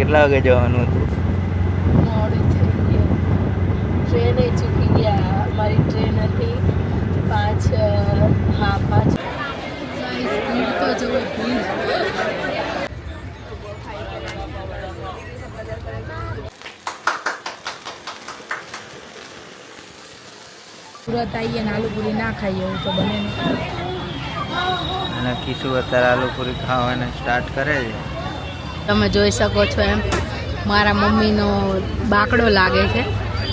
કેટલા વાગે જવાનું હતું? મોડું થઈ ગયું. ટ્રેને ચૂકી ગયા. અમારી ટ્રેન હતી પાંચ હા પાંચ. ભીડ તો જુઓ સુરત આવીએ ને આલુપુરી ના ખાઈએ એવું તો બને અને કિશુ અત્યારે આલુપુરી ખાવાને સ્ટાર્ટ કરે છે? તમે જોઈ શકો છો એમ. મારા મમ્મીનો બાકડો લાગે છે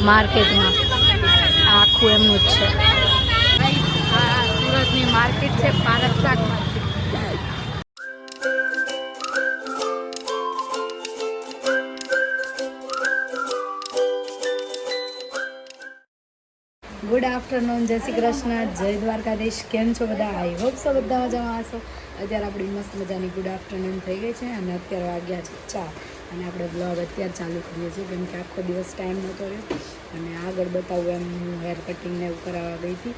માર્કેટમાં. આખું એમનું જ છે. સુરતની માર્કેટ છે પારસ શાક ગુડ આફ્ટરનૂન જય શ્રી કૃષ્ણ. જય દ્વારકાધીશ. કેમ છો બધા? આઈ હોપ સો બધા મજામાં હશો. અત્યારે આપણી મસ્ત મજાની ગુડ આફ્ટરનૂન થઈ ગઈ છે અને અત્યારે વાગ્યા છે ચા અને આપણે બ્લોગ અત્યારે ચાલુ કરીએ છીએ, કેમ કે આખો દિવસ ટાઈમ નહોતો રહ્યો. અને આગળ બતાવું એમ હું હેર કટિંગને એવું કરાવવા ગઈ હતી.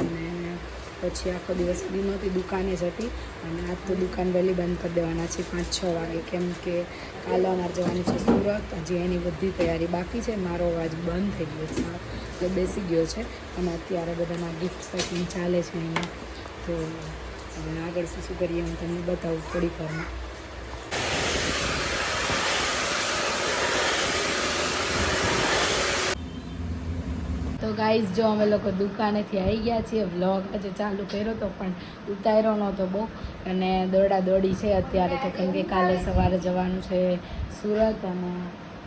અને પછી આખો દિવસ ફ્રી નહોતી, દુકાને જ હતી. અને આજ તો દુકાન વહેલી બંધ કરી દેવાના છે, પાંચ છ વાગે. કેમ કે કાલે અમારે જવાની છે સુરત. હજી એની બધી તૈયારી બાકી છે. મારો અવાજ બંધ થઈ ગયો છે. એટલે બેસી ગયો છે. અને અત્યારે બધાના ગિફ્ટ પેકિંગ ચાલે છે અહીંયા. તો હવે આગળ શું શું કરીએ હું તમને બતાવું થોડીક વારમાં. તો ગાઈઝ જો અમે લોકો દુકાનેથી આવી ગયા છીએ વ્લોગ આજે ચાલુ કર્યો તો પણ ઉતાર્યો નહોતો બહુ. અને દોડા દોડી છે અત્યારે, તો કેમ કે કાલે સવારે જવાનું છે સુરત, અને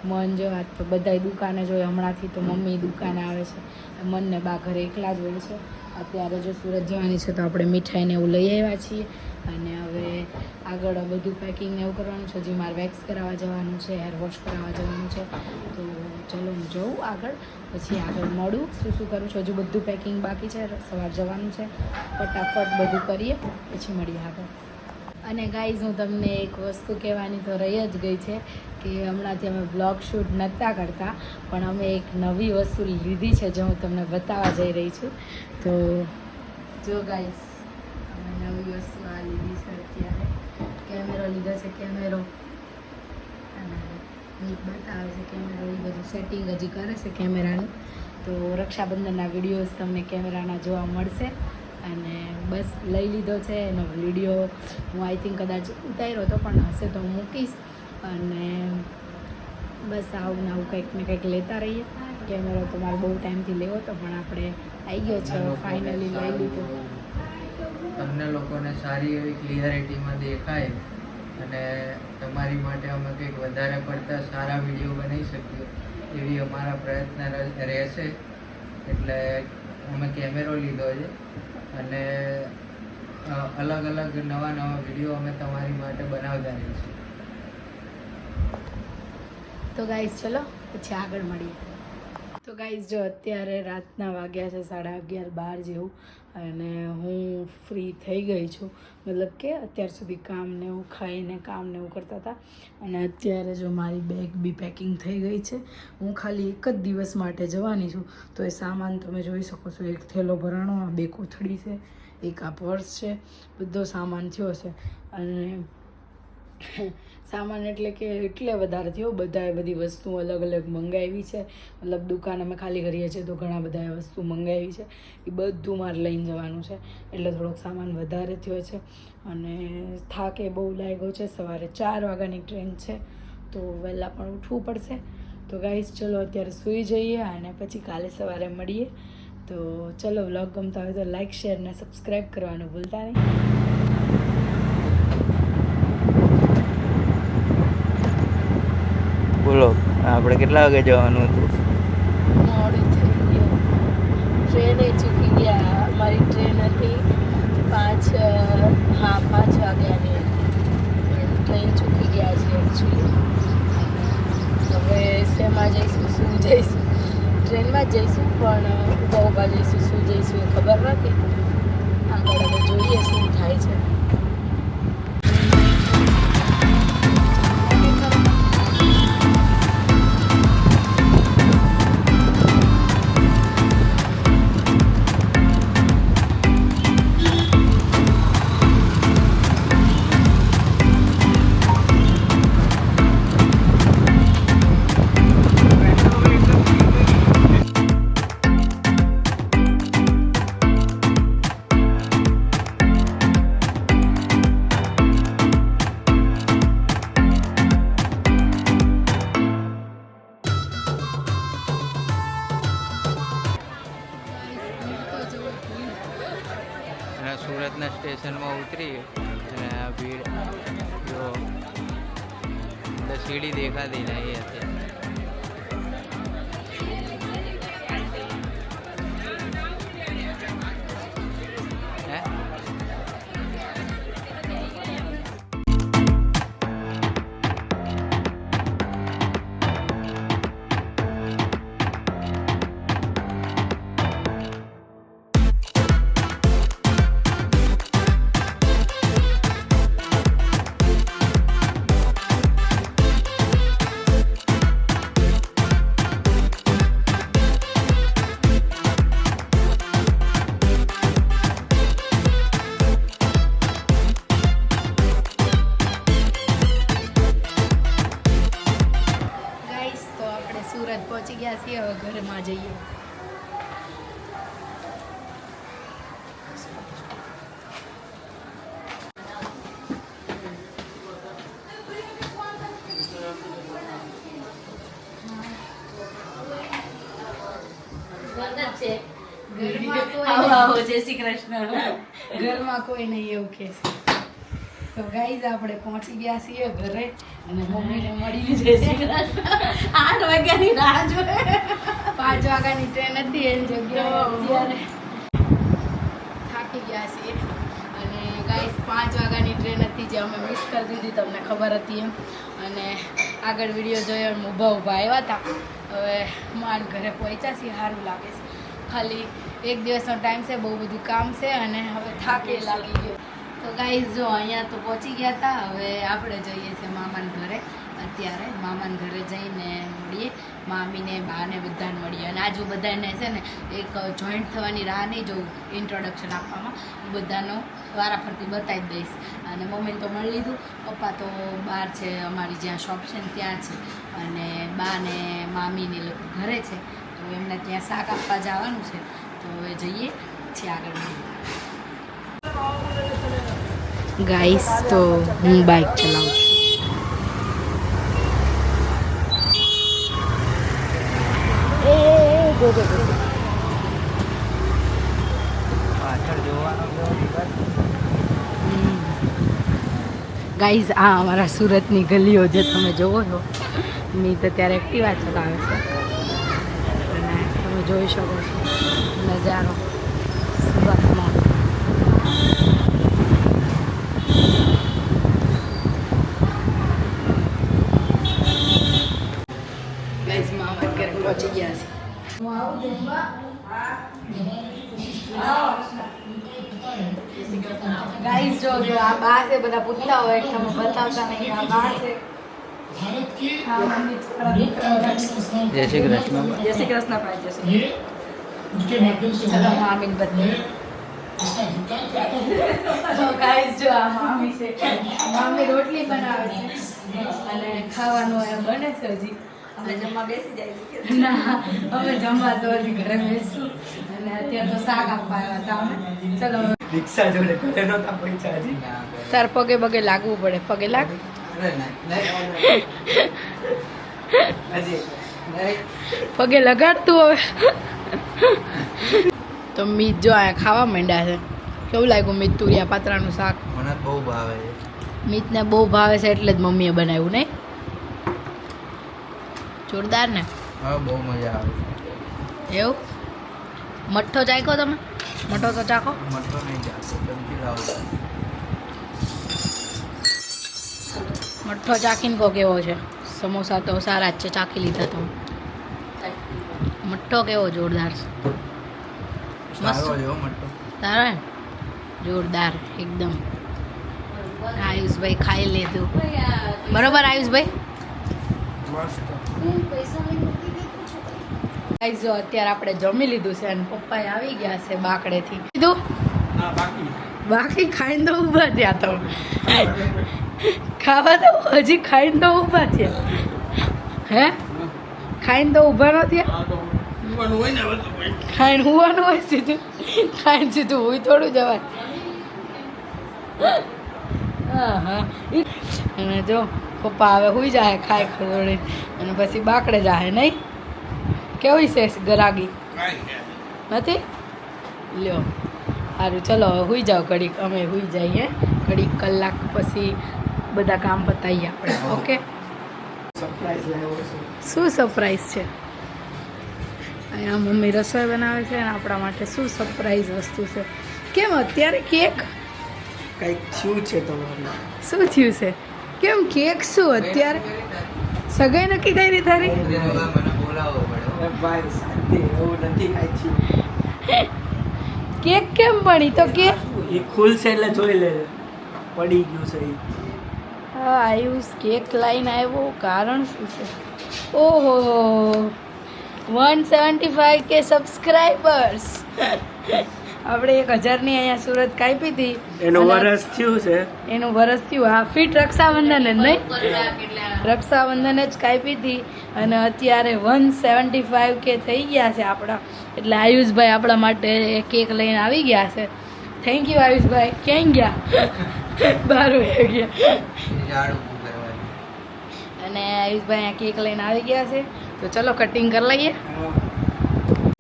મન જો આજ તો બધાય દુકાને જોઈએ હમણાંથી તો મમ્મી દુકાને આવે છે. મનને બા ઘરે એકલા જ હોય છે. અત્યારે જો સુરત જવાની છે તો આપણે મીઠાઈને એવું લઈ આવ્યા છીએ. અને હવે આગળ બધું પેકિંગ એવું કરવાનું છે. હજી મારે વેક્સ કરાવવા જવાનું છે હેર વોશ કરાવવા જવાનું છે. તો ચલો હું જઉં આગળ. પછી આગળ મળું. શું શું કરું છું? હજુ બધું પેકિંગ બાકી છે. સવાર જવાનું છે. ફટાફટ બધું કરીએ. પછી મળીએ આગળ. અને ગાઈઝ હું તમને એક વસ્તુ કહેવાની તો રહી જ ગઈ છે કે હમણાંથી અમે બ્લોગ શૂટ નહોતા કરતા, પણ અમે એક નવી વસ્તુ લીધી છે જે હું તમને બતાવવા જઈ રહી છું. તો જો ગાઈઝ અમે નવી વસ્તુ આ લીધી છે અત્યારે. કેમેરો લીધો છે કેમેરો અને બતાવે છે કેમેરો એ બધું સેટિંગ હજી કરે છે કેમેરાનું તો રક્ષાબંધનના વિડીયોઝ તમને કેમેરાના જોવા મળશે. અને બસ લઈ લીધો છે એનો વીડિયો હું આઈ થિંક કદાચ ઉતાર્યો હતો પણ હશે તો હું મૂકીશ. અને બસ આવું ને આવું કંઈક ને કંઈક લેતા રહીએ. કેમેરો તો મારે બહુ ટાઈમથી લેવો હતો પણ આપણે આવી ગયો છે ફાઇનલી લઈ લીધો. તમને લોકોને સારી એવી ક્લિયરિટીમાં દેખાય અને તમારી માટે અમે કંઈક વધારે પડતા સારા વીડિયો બનાવી શકીએ. એવી અમારા પ્રયત્ન રહે- રહેશે. એટલે અમે કેમેરો લીધો છે. અને અલગ અલગ નવા નવા વીડિયો અમે તમારી માટે બનાવતા રહીશું તો ગાઈઝ ચલો, પછી આગળ મળીએ. ગાઈઝ જો અત્યારે રાતના વાગ્યા છે, સાડા અગિયાર બાર જેવું, અને હું ફ્રી થઈ ગઈ છું. મતલબ કે અત્યાર સુધી કામ ને એવું ખાઈને કામ ને એવું કરતા હતા. અને અત્યારે જો મારી બેગ બી પેકિંગ થઈ ગઈ છે. હું ખાલી એક જ દિવસ માટે જવાની છું. તો એ સામાન તમે જોઈ શકો છો, એક થેલો ભરાણો, આ બે કોથળી છે, એક આ પર્સ છે, બધો સામાન થયો છે. અને સામાન એટલે કે એટલે વધારે થયો. બધાએ બધી વસ્તુ અલગ અલગ મંગાવી છે. મતલબ દુકાન અમે ખાલી કરીએ છીએ તો ઘણા બધાએ વસ્તુ મંગાવી છે. એ બધું મારે લઈને જવાનું છે. એટલે થોડોક સામાન વધારે થયો છે. અને થાકે બહુ લાગ્યો છે. સવારે ચાર વાગ્યાની ટ્રેન છે. તો વહેલા પણ ઉઠવું પડશે. તો ગાઈસ, ચલો અત્યારે સૂઈ જઈએ અને પછી કાલે સવારે મળીએ. તો ચલો વ્લોગ ગમતા હોય તો લાઈક, શેર અને સબસ્ક્રાઈબ કરવાનું ભૂલતા નહીં. બોલો, આપણે કેટલા વાગે જવાનું હતું? મોડું થઈ ગયું ટ્રેને ચૂકી ગયા. મારી ટ્રેન હતી પાંચ હા, પાંચ વાગ્યાની. ટ્રેન ચૂકી ગયા છે એકચ્યુઅલી હવે શેમાં જઈશું, શું જઈશું? ટ્રેનમાં જઈશું, પણ ઊભા ઊભા જઈશું, શું જઈશું એ ખબર નથી. આગળ હવે જોઈએ શું થાય છે. સ્ટેશનમાં ઉતરી અને આ ભીડ જો સીડી દેખાતી નહીં અત્યારે કોઈ નહીં તો ગાઈઝ આપણે પહોંચી ગયા છીએ ઘરે અને મમ્મીને મળી લીધી છે આઠ વાગ્યાની રાહ જોવે પાંચ વાગ્યાની ટ્રેન હતી એની જગ્યાએ થાકી ગયા છીએ. અને ગાઈઝ પાંચ વાગ્યાની ટ્રેન હતી જે અમે મિસ કરી દીધી તમને ખબર હતી એમ. અને આગળ વીડિયો જોયો અને ઊભા ઊભા આવ્યા હતા. હવે માંડ ઘરે પહોંચ્યા છીએ સારું લાગે છે. ખાલી એક દિવસનો ટાઈમ છે બહુ બધું કામ છે અને હવે થાકે લાગી ગયો. તો ગાઈઝ જો અહીંયા તો પહોંચી ગયા હતા હવે આપણે જઈએ છીએ મામાના ઘરે. અત્યારે મામાના ઘરે જઈને મળીએ. મામીને, બાને બધાને મળીએ. અને આજુ બધાને છે ને એક જોઈન્ટ થવાની રાહ નહીં જોઉં ઇન્ટ્રોડક્શન આપવામાં. હું બધાનો વારાફરતી બતાવી દઈશ. અને મમ્મીને તો મળી લીધું. પપ્પા તો બહાર છે, અમારી જ્યાં શોપ છે ને ત્યાં છે. અને બાને, મામીને લોકો ઘરે છે. તો એમને ત્યાં શાક આપવા જવાનું છે. તો હવે જઈએ છીએ આગળ ગાઈસ તો હું બાઇક ચલાવું છું. ગાઈઝ આ અમારા સુરતની ગલીઓ જે તમે જોવો છો મી તો ત્યારે એક્ટિવા ચલાવે છે. અને તમે જોઈ શકો છો. નજારો સુરતનો આ બા બધા પૂછતા હોય તમે બતાવતા નહીં આ બા છે. જય શ્રી કૃષ્ણ. જય શ્રી કૃષ્ણ જો આ મામી છે. મામી રોટલી બનાવે છે. અને ખાવાનું બને છે હજી. અમે જમવા બેસી જાય ના અમે જમવા તો હજી ઘરે બેસું. અને અત્યારે તો શાક આપવા હતા અમે. ચલો. રિક્ષા જોડે ઘરે નહોતા પૈસા હજી. તાર પગે પગે લાગવું પડે. પગે લાગ. પગે લગાડતું હવે. તો મીત જો અહીંયા ખાવા માંડ્યા છે. કેવું લાગ્યું મીત તુરિયા પાત્રાનું શાક? મને બહુ ભાવે છે. મીતને બહુ ભાવે છે એટલે જ મમ્મીએ બનાવ્યું નહીં? જોરદાર ને? હા બહુ મજા આવે. એવું? મઠ્ઠો ચાખ્યો તમે? મઠો તો ચાખો. મઠ્ઠો નહીં ચાખો મઠ્ઠો ચાખીને કહો કેવો છે? સમોસા તો સારા જ છે ચાખી લીધા તમે. મઠ્ઠો કેવો જોરદાર છે? સારો મટતો તારા જોરદાર એકદમ. આયુષભાઈ ખાઈ લીધું. બરોબર આયુષભાઈ? જો અત્યારે આપણે જમી લીધું છે અને પપ્પા આવી ગયા છે બાકડેથી. કીધું? બાકી. ખાઈને તો ઊભા થયા તો. ખાવા તો હજી ખાઈને તો ઊભા થયા. હે? ખાઈને તો ઊભા ન થયા? ખાઈને હોવાનું હોય સીધું. ખાઈને સીધું હોય થોડું જવાય. હા હા. અને જો પપ્પા હવે હુઈ જાય ખાય ખવડે અને પછી બાકડે જાય નહીં? કેવી છે ગરાગી? નથી? લ્યો સારું ચલો હવે હુઈ જાઓ ઘડીક અમે હુઈ જઈએ ઘડીક કલાક પછી બધા કામ પતાવીએ આપણે ઓકે? સરપ્રાઈઝ લાવ્યો શું સરપ્રાઈઝ છે? અહીંયા મમ્મી રસોઈ બનાવે છે અને આપણા માટે શું સરપ્રાઈઝ વસ્તુ છે? કેમ અત્યારે કેક? કંઈક થયું છે તમારું. શું થયું છે? કેમ કેક શું અત્યારે? સગાઈ નક્કી કરી તારી? કેક કેમ પડી? તો કે એ ખુલશે એટલે જોઈ લે. પડી ગયું છે હા આયુષ કેક લાઈન આવ્યો. કારણ શું છે? ઓહો one seventy five K subscribers? આપણે એક હજારની અહીંયા સુરત કાપી હતી. એનું વરસ થયું છે. એનું વરસ થયું. હા ફિટ રક્ષાબંધન જ નહીં? રક્ષાબંધન જ કાપી હતી. અને અત્યારે વન સેવન્ટી ફાઈવ કે થઈ ગયા છે આપણા. એટલે આયુષભાઈ આપણા માટે કેક લઈને આવી ગયા છે. થેન્ક યુ આયુષભાઈ. ક્યાં ગયા? બહાર ગયા. અને આયુષભાઈ અહીંયા કેક લઈને આવી ગયા છે. તો ચલો કટિંગ કરી લઈએ.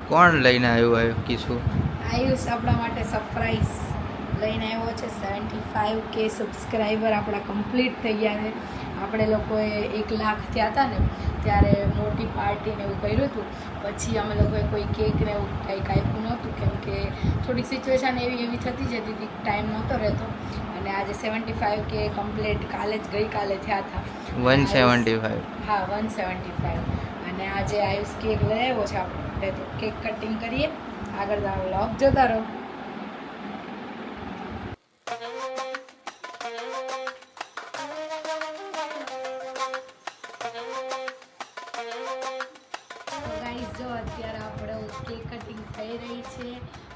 કોણ લઈને આવ્યું આવ્યું કીશું. આયુષ આપણા માટે સરપ્રાઈઝ લઈને આવ્યો છે સેવન્ટી ફાઇવ કે સબસ્ક્રાઈબર આપણા કમ્પ્લીટ થઈ ગયા છે. આપણે લોકોએ એક લાખ થયા હતા ને ત્યારે મોટી પાર્ટીને એવું કર્યું હતું. પછી અમે લોકોએ કોઈ કેક ને એવું કંઈક આપ્યું નહોતું કેમ કે થોડીક સિચ્યુએશન એવી એવી થતી જતી હતી ટાઈમ નહોતો રહેતો. અને આજે સેવન્ટી ફાઇવ કે કમ્પ્લીટ કાલે જ ગઈકાલે થયા હતા. વન સેવન્ટી ફાઈવ હા વન સેવન્ટી ફાઇવ અને આજે આયુષ કેક આવ્યો છે આપણે. તો કેક કટિંગ કરીએ. આગળ જાઓ લોક જતા રહો. અત્યારે આપણે કેક કટિંગ થઈ રહી છે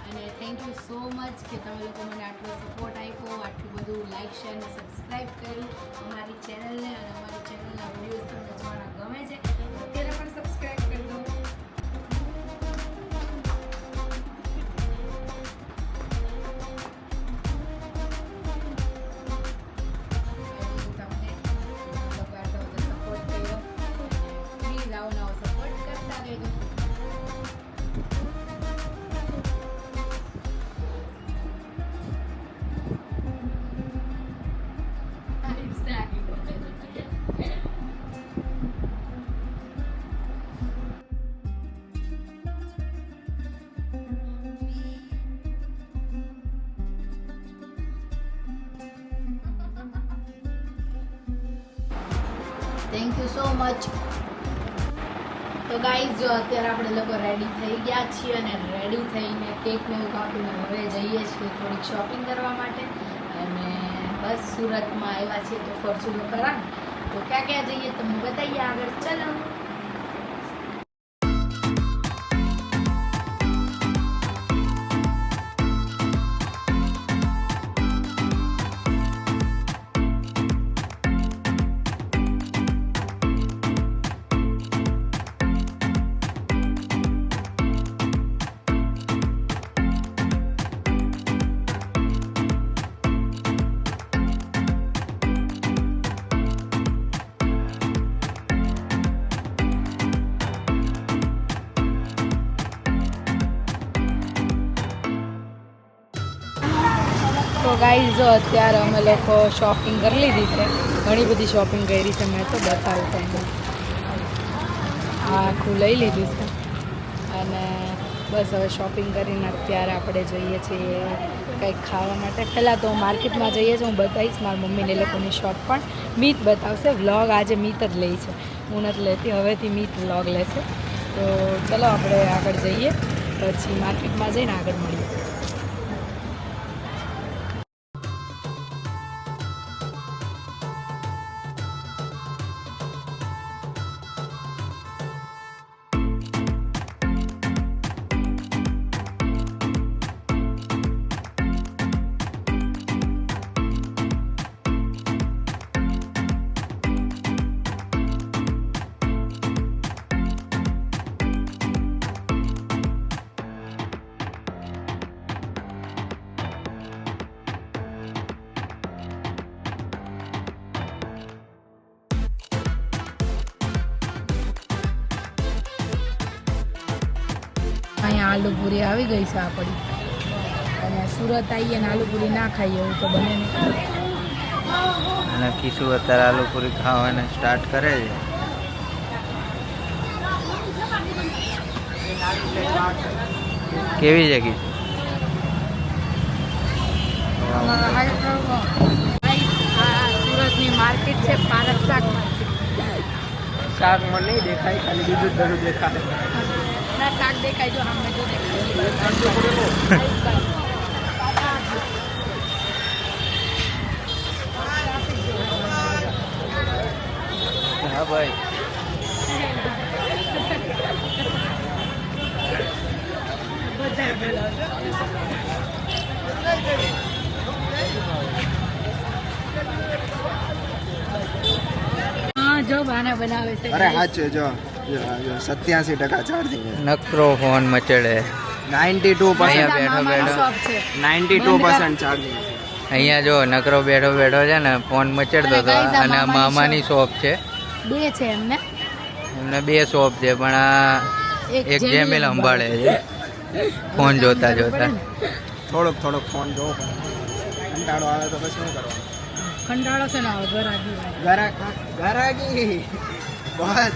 અને થેન્ક યુ સો મચ કે તમે લોકો મને આટલો સપોર્ટ આપ્યો, આટલું બધું લાઈક શેર અને સબસ્ક્રાઈબ કર્યું. અમારી ચેનલને મચ તો ગાઈઝ જો અત્યારે આપણે લોકો રેડી થઈ ગયા છીએ અને રેડી થઈને કેક ને એવું કાપીને હવે જઈએ છીએ થોડીક શોપિંગ કરવા માટે. અને બસ સુરતમાં આવ્યા છીએ તો ફોર્ચ્યુનર કરા તો ક્યાં ક્યાં જઈએ તમને બતાવીએ આગળ. ચલો. જો અત્યારે અમે લોકો શોપિંગ કરી લીધી છે. ઘણી બધી શોપિંગ કરી છે, મેં તો બતાવું તમને. આખું લઈ લીધું છે. અને બસ હવે શોપિંગ કરીને અત્યારે આપણે જઈએ છીએ કંઈક ખાવા માટે. પહેલાં તો માર્કેટમાં જઈએ છીએ, હું બતાવીશ મારી મમ્મીને લોકોની શોપ પણ. મીત બતાવશે વ્લોગ આજે મીત જ લે છે. હું નથી લેતી, હવેથી મીત વ્લોગ લેશે તો ચલો આપણે આગળ જઈએ, પછી માર્કેટમાં જઈને આગળ મળીએ. અહીંયા આલુ આવી ગઈ છે આપણી અને સુરત આવીએ ને આલુપુરી ના ખાઈએ એવું તો બને નહીં. અને કિશુ અત્યારે આલુપૂરી ખાવાને સ્ટાર્ટ કરે છે. કેવી છે કિશુ? સુરતની માર્કેટ છે પારસ શાક માર્કેટ શાકમાં નહીં દેખાય ખાલી બીજું જ દેખાય. શાક દેખાય જો દેખાય હા ભાઈ હા જો બાને બનાવે છે અરે સાચું જો સત્યાસી ટકા ચાર્જિંગ નકરો ફોન મચડે. નાઇન્ટી ટુ અહીંયા પર્સન્ટ બેઠો. બેઠો. નાઇન્ટી ટુ પર્સન્ટ ચાર્જિંગ અહીંયા જો નકરો બેઠો બેઠો છે ને ફોન મચડતો હતો અને આ મામાની શોપ છે. બે છે એમને. એમને બે શોપ છે પણ આ એક જેમેલ સંભાળે છે. ફોન જોતા જોતા. થોડોક થોડોક ફોન જોવો કંટાળો આવે તો પછી શું કરવાનું? કંટાળો છે ને ઘર આવી ગરાક ગરાકી બહુત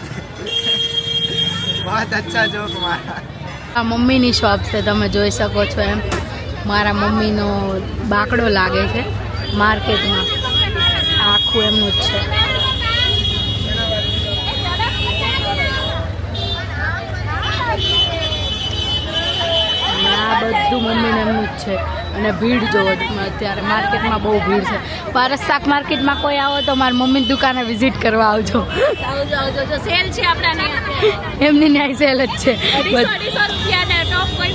બહુત અચ્છા જોક મારા. આ મમ્મીની શોપ છે, તમે જોઈ શકો છો એમ. મારા મમ્મીનો બાકડો લાગે છે, માર્કેટમાં. આખું એમનું જ છે. આ બધું મમ્મીને એમનું જ છે. અને ભીડ જોવો અત્યારે માર્કેટમાં બહુ ભીડ છે. પારસ શાક માર્કેટમાં કોઈ આવો તો મારી મમ્મીની દુકાને વિઝિટ કરવા આવજો. આવજો આવજો જો સેલ છે એમની ન્યાય સેલ જ છે. ટોપ કોઈ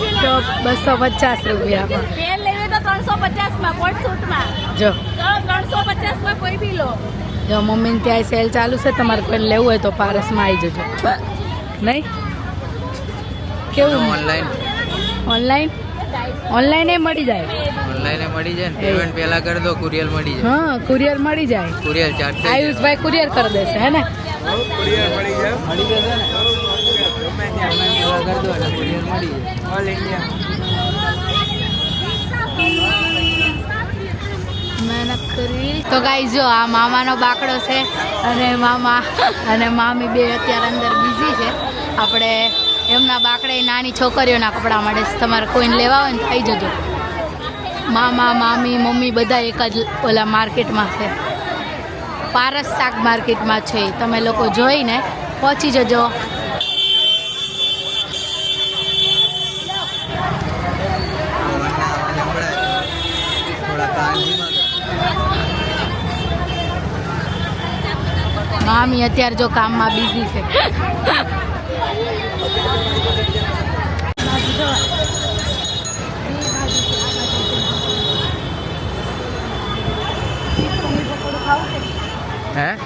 બસો પચાસ રૂપિયામાં. તેલ લેવી તો ત્રણસો પચાસમાં કોટ સૂટમાં જો. તો ત્રણસો પચાસ કોઈ બી લો. જો મમ્મીને ત્યાં સેલ ચાલુ છે તમારે કોઈને લેવું હોય તો પારસમાં આવી જજો. નહીં? કેવું? ઓનલાઈન ઓનલાઈન ઓનલાઈન મળી જાય. ઓનલાઈન મળી જાય ને પેમેન્ટ પહેલા કરી દો કુરિયર મળી જાય. હા કુરિયર મળી જાય. કુરિયર ચાર્જ આયુષભાઈ કુરિયર કરી દેશે હે ને? કુરિયર મળી જાય મળી જશે ને કુરિયર મળી જાય ઓલ ઇન્ડિયા તો ગાઈ જો આ મામાનો બાકડો છે અને મામા અને મામી બે અત્યારે અંદર બિઝી છે. આપણે એમના બાકડે નાની છોકરીઓના કપડાં મળે છે. તમારે કોઈને લેવા હોય ને થઈ જજો. મામા, મામી, મમ્મી બધા એક જ ઓલા માર્કેટમાં છે. પારસ શાક માર્કેટમાં છે. તમે લોકો જોઈને પહોંચી જજો. મામી અત્યારે જો કામમાં બિઝી છે. હે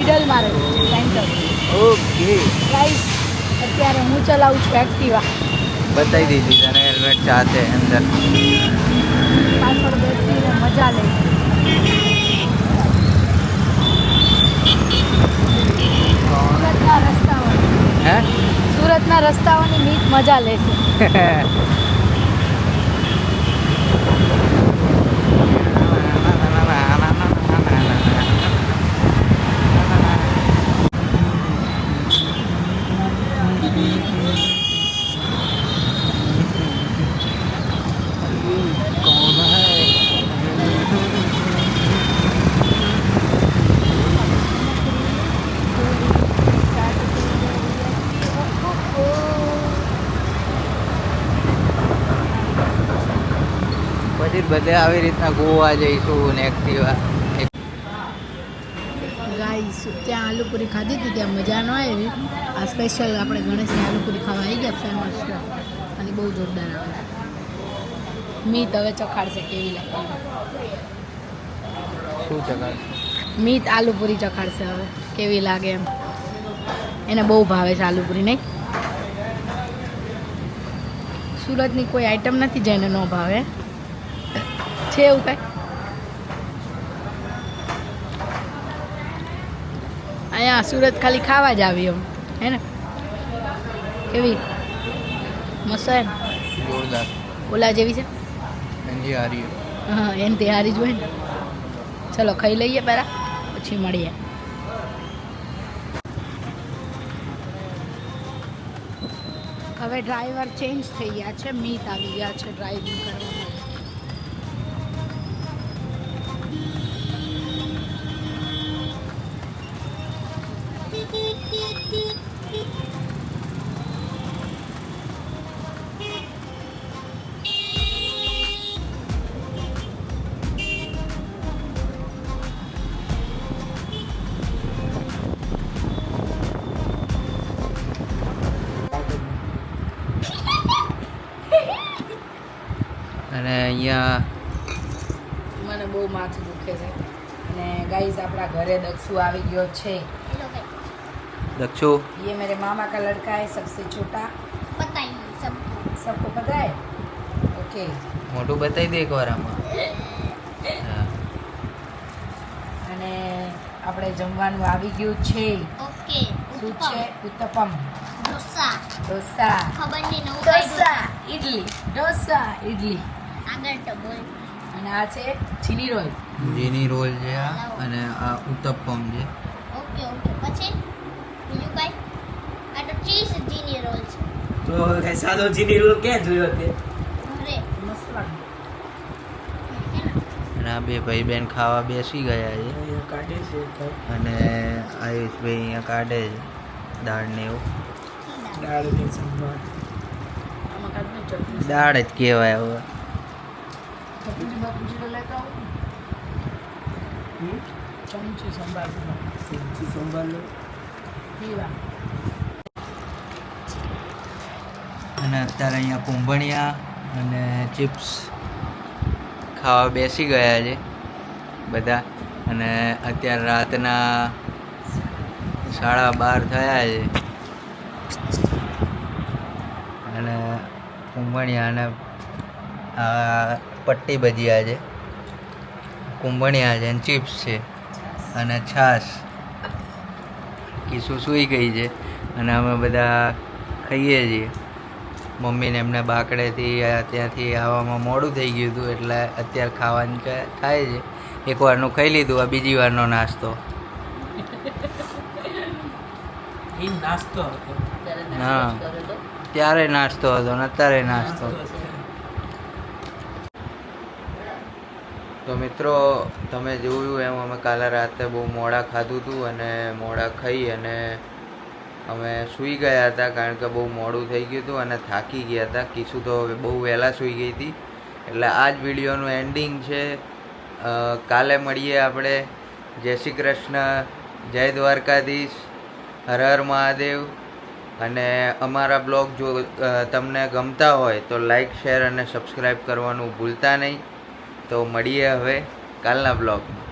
મિડલમાં અત્યારે હું ચલાવું છું એક્ટિવા. બતાવી દીધી તને હેલ્મેટ સાથે અંદર. પાછળ બેસીને મજા લે સુરતના રસ્તાઓની મીત મજા લે છે બધે આવી રીતના ગોવા જઈશું ને એક્ટિવા ગાઈસ ત્યાં આલુપુરી ખાધી હતી ત્યાં મજા ન આવી. આ સ્પેશિયલ આપણે ગણેશની આલુપુરી ખાવા આવી ગયા ફેમસ છે. અને બહુ જોરદાર આવે મીત હવે ચખાડશે કેવી લાગે? શું ચખાડશે મીત આલુપુરી ચખાડશે હવે કેવી લાગે એમ? એને બહુ ભાવે છે આલુપુરી નહીં? સુરતની કોઈ આઈટમ નથી જેને ન ભાવે. છે એવું કાંઈ અહીંયા સુરત ખાલી ખાવા જ આવી એમ હે ને કેવી મસ્ત હે ને જોરદાર ઓલા જેવી છે એનજી હારી હા એને તૈયારી જ હોય ને ચલો ખાઈ લઈએ પહેલાં પછી મળીએ હવે ડ્રાઈવર ચેન્જ થઈ ગયા છે મીત આવી ગયા છે ડ્રાઇવિંગ કરવા. અહીંયા મને બહુ માથું દુખે છે અને ગાઈઝ આપણા ઘરે દક્ષુ આવી ગયો છે દક્ષુ ये मेरे मामा का लड़का है सबसे छोटा बताइए सब सबको पता है ओके મોટું બતાવી દે એકવાર આમાં હા. અને આપણે જમવાનું આવી ગયું છે ઓકે શું છે ઉત્તપમ ઢોસા ઢોસા ખબર નહીં નવું ઢોસા ઇડલી ઢોસા ઇડલી આગળ તો બોલ. અને આ છે ચીની રોલ જીની રોલ છે આ અને આ ઉત્તપમ છે. Okay okay. પછી? બીજું કઈ? આ તો ચીઝ જીની રોલ છે. તો કઈ સાદો જીની રોલ ક્યાં જોયો તે? અરે. મસ્ત લાગે. અને આ બે ભાઈ બેન ખાવા બેસી ગયા છે. અહીંયા કાઢે છે અને અને આયુષભાઈ અહીંયા કાઢે છે. દાળ ને એવું. દાળ જ કહેવાય હવે. ચટણી બાપુજી લેતા આવો ચમચી સંભાળ સબ્જી સંભાર લો. પીવા. અને અત્યારે અહીંયા કુંભણિયા અને ચિપ્સ ખાવા બેસી ગયા છે બધા. અને અત્યારે રાતના સાડા બાર થયા છે. અને કુંભણિયા અને આ પટ્ટી ભજીયા છે કુંભણિયા છે અને ચિપ્સ છે અને છાશ. કિસુ સૂઈ ગઈ છે અને અમે બધા ખાઈએ છીએ. મમ્મીને એમને બાકડેથી ત્યાંથી આવવામાં મોડું થઈ ગયું હતું એટલે અત્યારે ખાવાનું થાય છે. એક વારનું ખાઈ લીધું આ બીજી વારનો નાસ્તો. નાસ્તો હતો. હા. ત્યારે નાસ્તો હતો ને અત્યારે નાસ્તો. નાસ્તો છે. તો મિત્રો, તમે જોયું એમ અમે કાલે રાતે બહુ મોડા ખાધું હતું અને મોડા ખાઈ અને અમે સૂઈ ગયા હતા કારણ કે બહુ મોડું થઈ ગયું હતું અને થાકી ગયા હતા. કિશુ તો બહુ વહેલા સૂઈ ગઈ હતી. એટલે આ જ વિડીયોનું એન્ડિંગ છે. કાલે મળીએ આપણે. જય શ્રી કૃષ્ણ, જય દ્વારકાધીશ, હર હર મહાદેવ. અને અમારા બ્લોગ જો તમને ગમતા હોય તો લાઈક શેર અને સબસ્ક્રાઈબ કરવાનું ભૂલતા નહીં. તો મળીએ હવે કાલના બ્લોગમાં